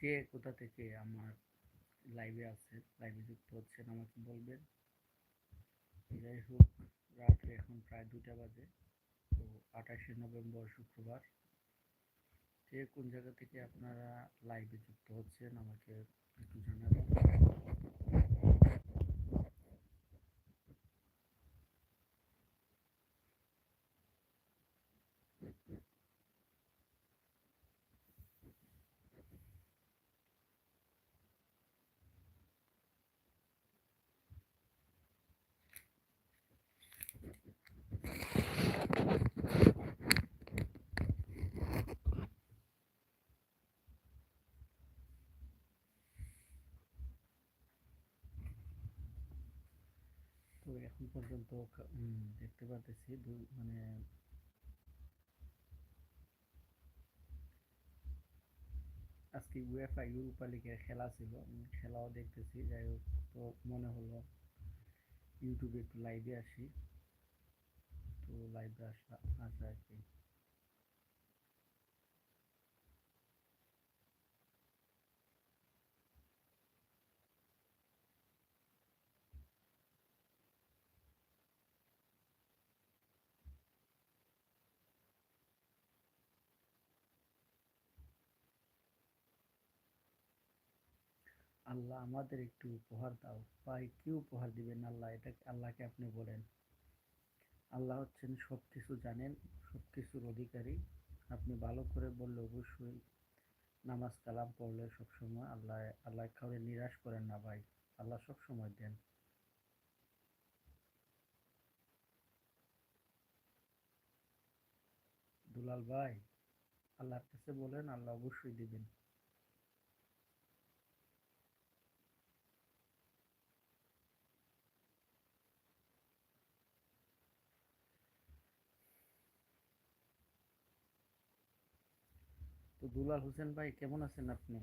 কে কোথা থেকে আমার লাইভে আছে লাইভে যুক্ত হচ্ছেন আমাকে বলবেন। যাই হোক, রাত্রে এখন প্রায় দুটা বাজে, তো আঠাশে নভেম্বর শুক্রবার। কে কোন জায়গা থেকে আপনারা লাইভে যুক্ত হচ্ছেন আমাকে একটু জানাবেন তো এখন পর্যন্ত দেখতে পারতেছি। মানে আজকে উয়েফা ইউরোপা লিগের খেলা ছিল। খেলাও দেখতেছি। যাই হোক, তো মনে হলো ইউটিউবে একটু লাইভে আসি। তো লাইভে আসা আসা আর কি। আল্লাহ আমাদের একটু উপহার দাও। ভাই, কি উপহার দিবেন আল্লাহ? এটা আল্লাহকে আপনি বলেন। আল্লাহ হচ্ছেন সব কিছু জানেন সব কিছুর অধিকারী। আপনি ভালো করে বললে অবশ্যই নামাজ কালাম পড়লে সবসময় আল্লাহ আল্লাহ কাউরে নিরাশ করেন না ভাই। আল্লাহ সব সময় দেন। দুলাল ভাই, আল্লাহর কাছে বলেন, আল্লাহ অবশ্যই দিবেন। তো দুলাল হোসেন ভাই কেমন আছেন আপনি?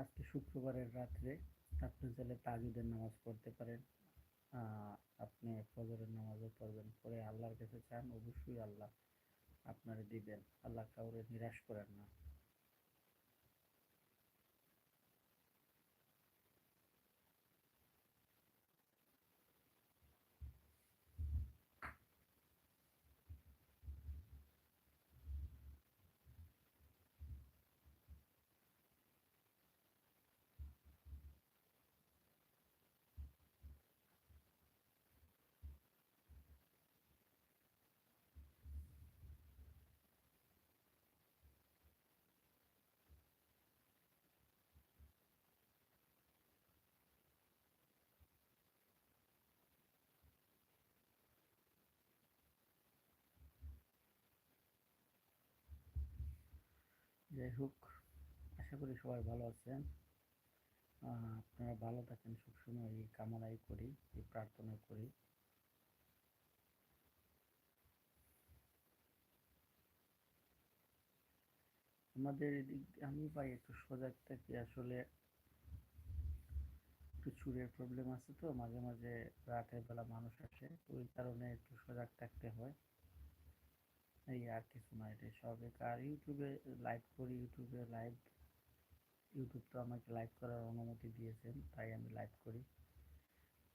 আজকে শুক্রবারের রাত্রে আপনি চাইলে তাজুদের নামাজ পড়তে পারেন। আপনি ফজরের নামাজও পড়বেন। পরে আল্লাহর কাছে চান, অবশ্যই আল্লাহ আপনারে দিবেন। আল্লাহ কাউরে নিরাশ করেন না। যাই হোক, আশা করি সবাই ভালো আছেন। আপনারা ভালো থাকেন, সবসময় এই কামনাই করি, এই প্রার্থনা করি। আমাদের এদিক, আমি ভাই একটু সজাগ থাকি, আসলে একটু চুরের প্রবলেম আছে তো, মাঝে মাঝে রাতের বেলা মানুষ আসে ওই কারণে একটু সজাগ থাকতে হয়। এই আর কিছু না, এটাই স্বাভাবিক আর ইউটিউবে লাইভ করি, ইউটিউবে লাইভ ইউটিউব তো আমাকে লাইভ করার অনুমতি দিয়েছেন, তাই আমি লাইভ করি।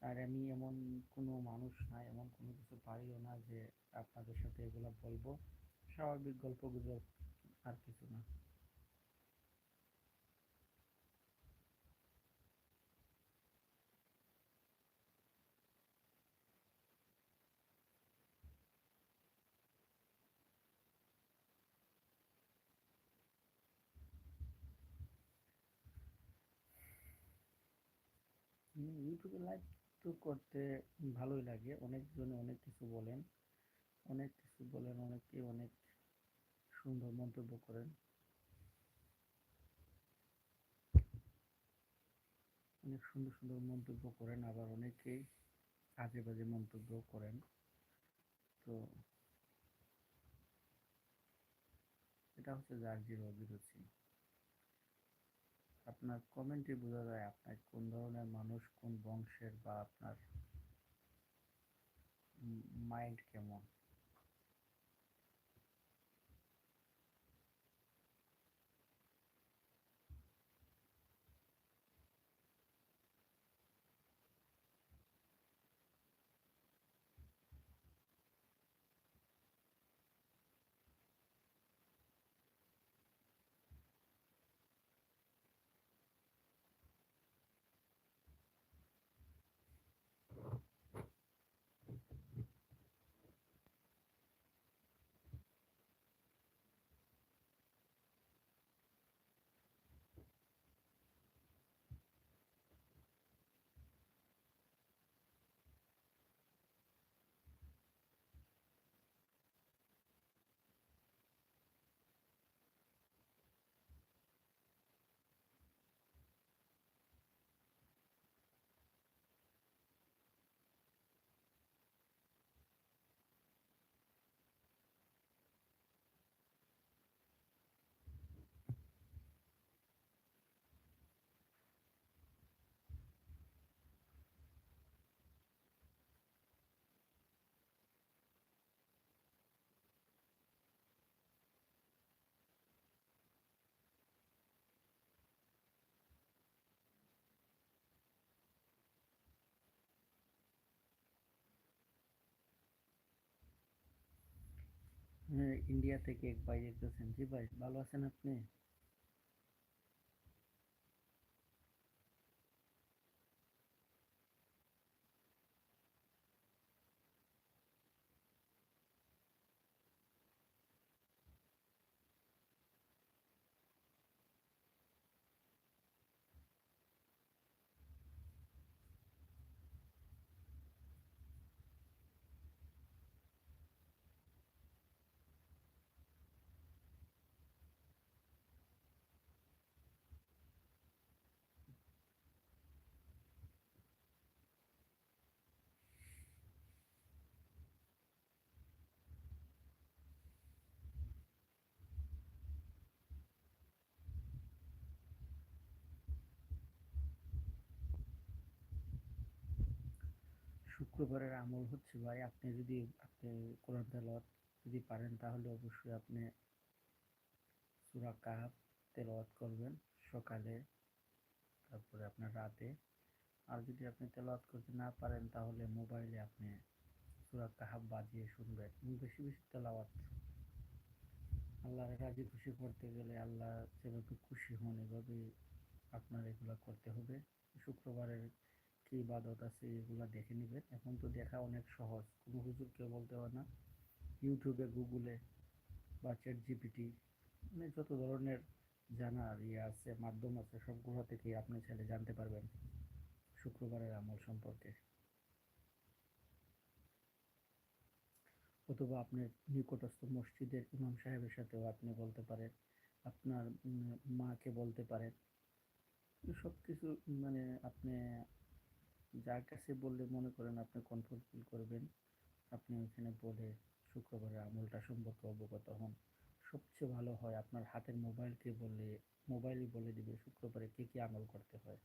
আর আমি এমন কোনো মানুষ না, এমন কোনো কিছু পারিও না যে আপনাদের সাথে এগুলো বলব। স্বাভাবিক গল্প গুজব আর কিছু না। ইউটিউবে লাইভ তো করতে ভালোই লাগে। অনেকজনে অনেক কিছু বলেন, অনেক কিছু বলেন, অনেকে অনেক সুন্দর মন্তব্য করেন। অনেক সুন্দর সুন্দর মন্তব্য করেন, আবার অনেকেই আজে বাজে মন্তব্য করেন। তো এটা হচ্ছে যার জিরো অভিরুচি আপনার কমেন্টে বোঝা যায় আপনার কোন ধরনের মানুষ কোন বংশের বা আপনার মাইন্ড কেমন। ইন্ডিয়া থেকে এক ভাই দেখতেছেন জি ভাই ভালো আছেন আপনি? শুক্রবারের আমল হচ্ছে ভাই, আপনি যদি, আপনি কোরআন তেলাওয়াত যদি পারেন, তাহলে অবশ্যই আপনি সূরা কাহাফ তেলাওয়াত করবেন সকালে, তারপরে আপনার রাতে। আর যদি আপনি তেলাওয়াত করতে না পারেন, তাহলে মোবাইলে আপনি সূরা কাহাফ বাজিয়ে শুনবেন। বেশি বেশি তেলাওয়াত। আল্লাহর রাজি খুশি করতে গেলে আল্লাহ যেভাবে খুশি হন এভাবে আপনার এগুলো করতে হবে। শুক্রবারের কি ইবাদত আছে, এগুলা দেখে নেবেন। এখন তো দেখা অনেক সহজ। কোনো হুজুর কেউ বলতে হয় না। ইউটিউবে, গুগলে বা চ্যাট জিপিটি মানে যত ধরনের জানার ইয়ে আছে, মাধ্যম আছে, সবগুলো থেকে আপনি ছেলে জানতে পারবেন শুক্রবারের আমল সম্পর্কে। অথবা আপনার নিকটস্থ মসজিদের ইমাম সাহেবের সাথেও আপনি বলতে পারেন, আপনার মাকে বলতে পারেন। সব কিছু মানে আপনি যার কাছে বললে মনে করেন আপনি কমফোর্ট ফিল করবেন, আপনি ওইখানে বলে শুক্রবারের আমলটা সম্পর্কে অবগত হন। সবচেয়ে ভালো হয় আপনার হাতের মোবাইলকে বললে, মোবাইলই বলে দিবে শুক্রবারে কী কী আমল করতে হয়।